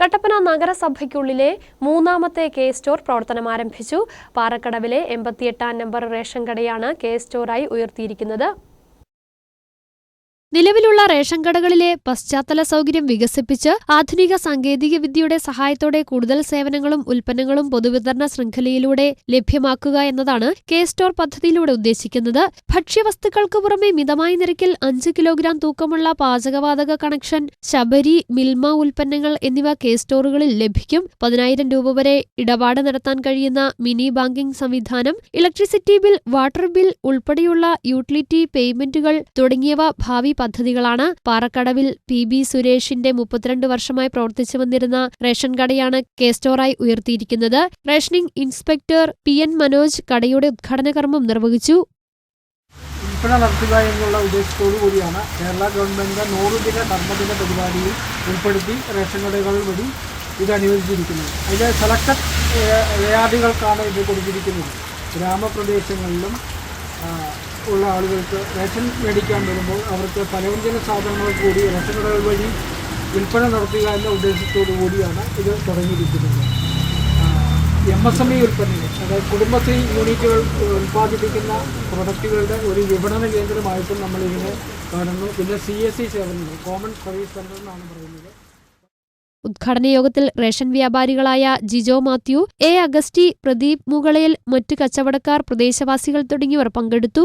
കട്ടപ്പന നഗരസഭയ്ക്കുള്ളിലെ മൂന്നാമത്തെ K store പ്രവർത്തനം ആരംഭിച്ചു. പാറക്കടവിലെ എൺപത്തിയെട്ടാം നമ്പർ റേഷൻ കടയാണ് കെ സ്റ്റോറായി ഉയർത്തിയിരിക്കുന്നത്. നിലവിലുള്ള റേഷൻ കടകളിലെ പശ്ചാത്തല സൗകര്യം വികസിപ്പിച്ച് ആധുനിക സാങ്കേതിക വിദ്യയുടെ സഹായത്തോടെ കൂടുതൽ സേവനങ്ങളും ഉൽപ്പന്നങ്ങളും പൊതുവിതരണ ശൃംഖലയിലൂടെ ലഭ്യമാക്കുക എന്നതാണ് കെ സ്റ്റോർ പദ്ധതിയിലൂടെ ഉദ്ദേശിക്കുന്നത്. ഭക്ഷ്യവസ്തുക്കൾക്ക് പുറമെ മിതമായ നിരക്കിൽ അഞ്ച് കിലോഗ്രാം തൂക്കമുള്ള പാചകവാതക കണക്ഷൻ ശബരി മിൽമ ഉൽപ്പന്നങ്ങൾ എന്നിവ കെ സ്റ്റോറുകളിൽ ലഭിക്കും. പതിനായിരം രൂപ വരെ ഇടപാട് നടത്താൻ കഴിയുന്ന മിനി ബാങ്കിംഗ് സംവിധാനം ഇലക്ട്രിസിറ്റി ബിൽ വാട്ടർ ബിൽ ഉൾപ്പെടെയുള്ള യൂട്ടിലിറ്റി പേയ്മെന്റുകൾ തുടങ്ങിയവ ഭാവി പദ്ധതികളാണ്. പാറക്കടവിൽ പി ബി സുരേഷിന്റെ മുപ്പത്തിരണ്ട് വർഷമായി പ്രവർത്തിച്ചു വന്നിരുന്ന റേഷൻ കടയാണ് കെ സ്റ്റോറായി ഉയർത്തിയിരിക്കുന്നത്. Rationing inspector P N Manoj കടയുടെ ഉദ്ഘാടന കർമ്മം നിർവഹിച്ചു. വിൽപ്പന നടത്തുക എന്നുള്ള ഉദ്ദേശത്തോടു കൂടിയാണ് കേരള ഗവൺമെന്റ് നൂറ് ദിന കർമ്മദിന പരിപാടിയിൽ ഉൾപ്പെടുത്തി റേഷൻ കടകൾ വഴി ഇത് അനുവദിച്ചിരിക്കുന്നത്. അതിൽ സെലക്ടഡ് ഏയാദികൾക്കാണ് ഇത് കൊടുത്തിരിക്കുന്നത്. ഗ്രാമപ്രദേശങ്ങളിലും ഉള്ള ആളുകൾക്ക് റേഷൻ മേടിക്കാൻ വരുമ്പോൾ അവർക്ക് പലവ്യഞ്ജന സാധനങ്ങൾ കൂടി റേഷൻ കടകൾ വഴി വിൽപ്പന നടത്തുക എന്ന ഉദ്ദേശത്തോടു കൂടിയാണ് ഇത് തുടങ്ങിയിരിക്കുന്നത്. എം എസ് എം ഇ ഉൽപ്പന്നങ്ങൾ അതായത് കുടുംബശ്രീ യൂണിറ്റുകൾ ഉൽപ്പാദിപ്പിക്കുന്ന പ്രൊഡക്റ്റുകളുടെ ഒരു വിപണന കേന്ദ്രമായിട്ടും നമ്മൾ ഇതിനെ കാണുന്നു. പിന്നെ സി എസ് സി സേവനങ്ങൾ കോമൺ സർവീസ് സെന്റർ എന്നാണ് പറയുന്നത്. ഉദ്ഘാടന യോഗത്തിൽ റേഷൻ വ്യാപാരികളായ ജിജോ മാത്യു എ അഗസ്റ്റി പ്രദീപ് മുകളയിൽ മറ്റു കച്ചവടക്കാർ പ്രദേശവാസികൾ തുടങ്ങിയവർ പങ്കെടുത്തു.